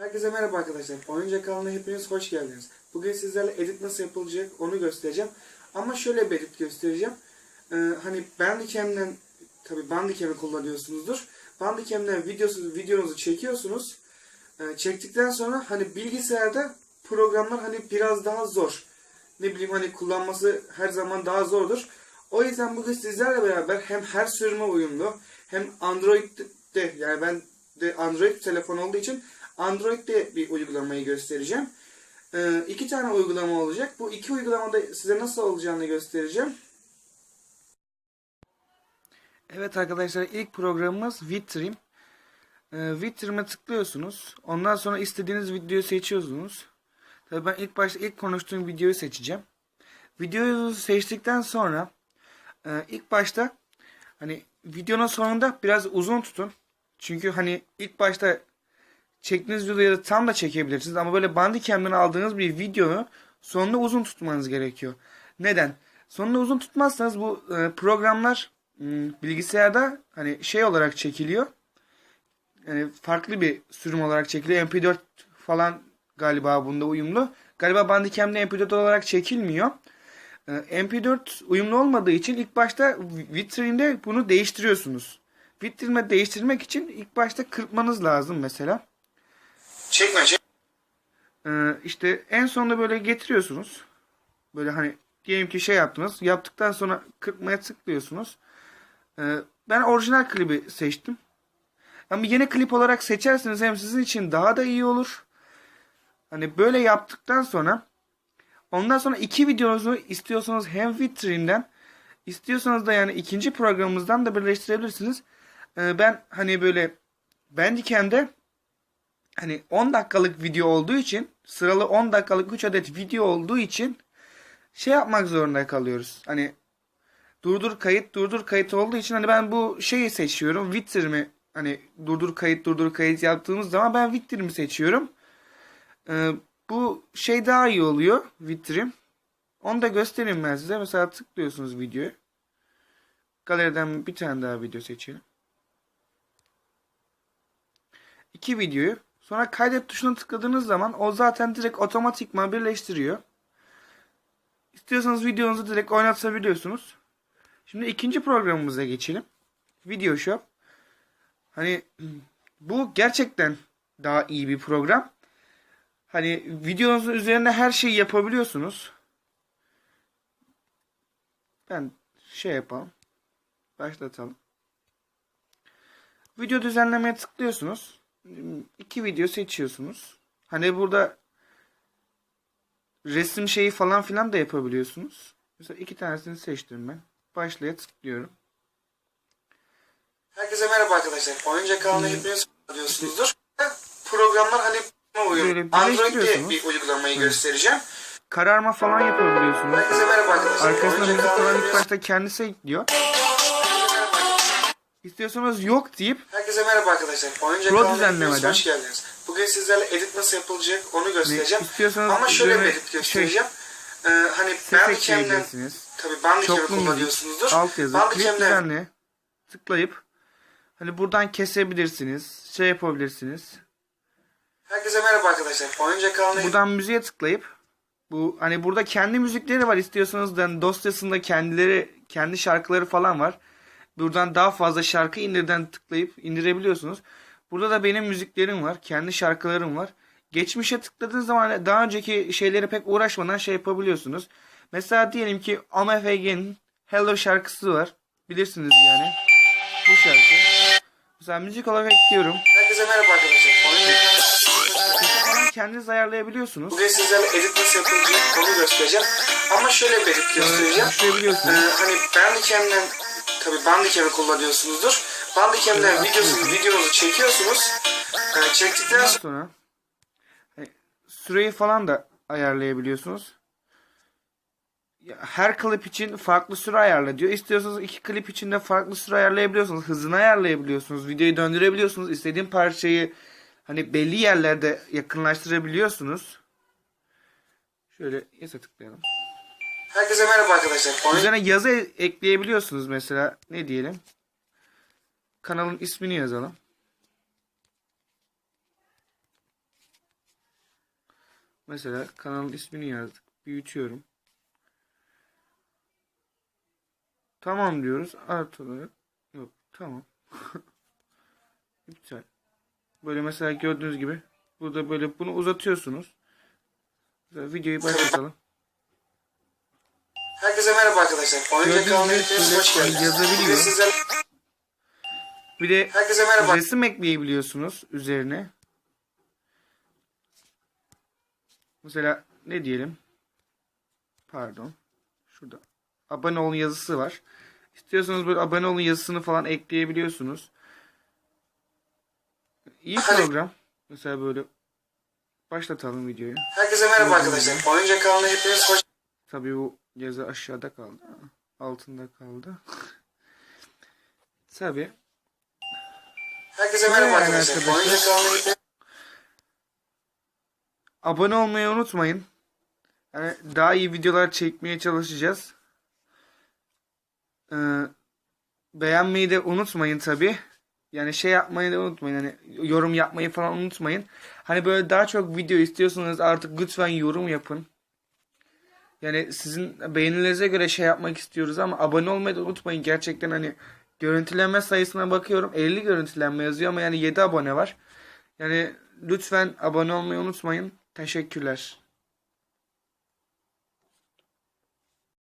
Herkese merhaba arkadaşlar. Oyuncak kanalına hepiniz hoş geldiniz. Bugün sizlerle edit nasıl yapılacak onu göstereceğim. Ama şöyle bir edit göstereceğim. Ee, hani Bandicam'den tabi Bandicam'i kullanıyorsunuzdur. Bandicam'den videosu, videonuzu çekiyorsunuz. Ee, çektikten sonra hani bilgisayarda programlar hani biraz daha zor. Ne bileyim hani kullanması her zaman daha zordur. O yüzden bugün sizlerle beraber hem her sürüme uyumlu hem Android'de yani ben de Android telefon olduğu için Android'de bir uygulamayı göstereceğim. Ee, iki tane uygulama olacak. Bu iki uygulamada size nasıl olacağını göstereceğim. Evet arkadaşlar ilk programımız Wittrim. Ee, Wittrim'e tıklıyorsunuz. Ondan sonra istediğiniz videoyu seçiyorsunuz. Tabii ben ilk başta ilk konuştuğum videoyu seçeceğim. Videoyu seçtikten sonra e, ilk başta hani videonun sonunda biraz uzun tutun. Çünkü hani ilk başta çektiğiniz videoyu tam da çekebilirsiniz ama böyle Bandicam'den aldığınız bir videoyu sonunda uzun tutmanız gerekiyor. Neden? Sonunda uzun tutmazsanız bu e, programlar m, bilgisayarda hani şey olarak çekiliyor. Yani farklı bir sürüm olarak çekiliyor. MP4 falan galiba bunda uyumlu. Galiba Bandicam'de MP4 olarak çekilmiyor. E, MP4 uyumlu olmadığı için ilk başta vitrinde bunu değiştiriyorsunuz. Vitrine değiştirmek için ilk başta kırpmanız lazım mesela. Çekme çek. Ee, işte en sonunda böyle getiriyorsunuz. Böyle hani diyelim ki şey yaptınız. Yaptıktan sonra kırpmaya tıklıyorsunuz. Ee, ben orijinal klibi seçtim. Ama yeni klip olarak seçerseniz hem sizin için daha da iyi olur. Hani böyle yaptıktan sonra ondan sonra iki videonuzu istiyorsanız hem vitrinden istiyorsanız da yani ikinci programımızdan da birleştirebilirsiniz. Ee, ben hani böyle Bandicam'de hani 10 dakikalık video olduğu için sıralı 10 dakikalık 3 adet video olduğu için şey yapmak zorunda kalıyoruz. Hani durdur kayıt durdur kayıt olduğu için hani ben bu şeyi seçiyorum. Witter'imi hani durdur kayıt durdur kayıt yaptığımız zaman ben Witter'imi seçiyorum. Ee, bu şey daha iyi oluyor Witter'im. Onu da göstereyim ben size. Mesela tıklıyorsunuz videoyu. Galeriden bir tane daha video seçelim. İki videoyu Sonra kaydet tuşuna tıkladığınız zaman o zaten direkt otomatikman birleştiriyor. İstiyorsanız videonuzu direkt oynatabiliyorsunuz. Şimdi ikinci programımıza geçelim. Video Shop. Hani bu gerçekten daha iyi bir program. Hani videonuzun üzerinde her şeyi yapabiliyorsunuz. Ben şey yapalım. Başlatalım. Video düzenlemeye tıklıyorsunuz iki video seçiyorsunuz. Hani burada resim şeyi falan filan da yapabiliyorsunuz. Mesela iki tanesini seçtim ben. Başlaya tıklıyorum. Herkese merhaba arkadaşlar. Oyuncak kanalına hepiniz diyorsunuzdur. Programlar hani. Böyle Android'de bir uygulamayı göstereceğim. Kararma falan yapabiliyorsunuz. Herkese merhaba arkadaşlar. Arkasına müzik falan ilk başta kendisi ekliyor. İstiyorsanız yok deyip Herkese merhaba arkadaşlar. Oyuncak Pro düzenlemeden- hoş geldiniz. Bugün sizlerle edit nasıl yapılacak onu göstereceğim. istiyorsanız Ama şöyle bir edit göstereceğim. Ee, hani ses Bandicam'den ekleyebilirsiniz. tabi Bandicam'i Çoklu müzik, kullanıyorsunuzdur. altyazı, klip Bandicam'den tıklayıp hani buradan kesebilirsiniz. Şey yapabilirsiniz. Herkese merhaba arkadaşlar. Oyuncak kanalına Buradan müziğe tıklayıp bu hani burada kendi müzikleri var istiyorsanız da hani dosyasında kendileri kendi şarkıları falan var. Buradan daha fazla şarkı indirden tıklayıp indirebiliyorsunuz. Burada da benim müziklerim var. Kendi şarkılarım var. Geçmişe tıkladığınız zaman daha önceki şeyleri pek uğraşmadan şey yapabiliyorsunuz. Mesela diyelim ki Amefegen'in Hello şarkısı var. Bilirsiniz yani. Bu şarkı. Mesela müzik olarak ekliyorum. Herkese merhaba arkadaşlar. Kendiniz ayarlayabiliyorsunuz. Bugün sizlerle edit nasıl yapılacak onu göstereceğim. Ama şöyle bir edit göstereceğim. Ee, Düşürebiliyorsunuz. hani Bandicam'den tabi Bandicam'i kullanıyorsunuzdur. Bandicam'den videosu, videonuzu çekiyorsunuz. Ee, çektikten sonra sonra hani, süreyi falan da ayarlayabiliyorsunuz. Ya, Her klip için farklı süre ayarla diyor. İstiyorsanız iki klip için de farklı süre ayarlayabiliyorsunuz. Hızını ayarlayabiliyorsunuz. Videoyu döndürebiliyorsunuz. İstediğin parçayı hani belli yerlerde yakınlaştırabiliyorsunuz. Şöyle yasa tıklayalım. Herkese merhaba arkadaşlar. Üzerine yazı e- ekleyebiliyorsunuz mesela. Ne diyelim? Kanalın ismini yazalım. Mesela kanalın ismini yazdık. Büyütüyorum. Tamam diyoruz. Artı. Yok. Tamam. İptal. Böyle mesela gördüğünüz gibi burada böyle bunu uzatıyorsunuz. Mesela videoyu başlatalım. Herkese merhaba arkadaşlar. Oyuncak kanalına hepiniz hoş geldiniz. yazabiliyor. Bir de Herkese merhaba. resim ekleyebiliyorsunuz üzerine. Mesela ne diyelim? Pardon. Şurada. Abone olun yazısı var. İstiyorsanız böyle abone olun yazısını falan ekleyebiliyorsunuz. İyi program. Mesela böyle başlatalım videoyu. Herkese merhaba arkadaşlar. Oyuncak kanalına hepiniz hoş Tabii bu yazı aşağıda kaldı. Altında kaldı. Tabii. Herkese merhaba Yani arkadaşlar. Abone olmayı unutmayın. Yani daha iyi videolar çekmeye çalışacağız. Ee, beğenmeyi de unutmayın tabi. Yani şey yapmayı da unutmayın. Hani yorum yapmayı falan unutmayın. Hani böyle daha çok video istiyorsanız artık lütfen yorum yapın. Yani sizin beğenilerinize göre şey yapmak istiyoruz ama abone olmayı da unutmayın. Gerçekten hani görüntülenme sayısına bakıyorum. 50 görüntülenme yazıyor ama yani 7 abone var. Yani lütfen abone olmayı unutmayın. Teşekkürler.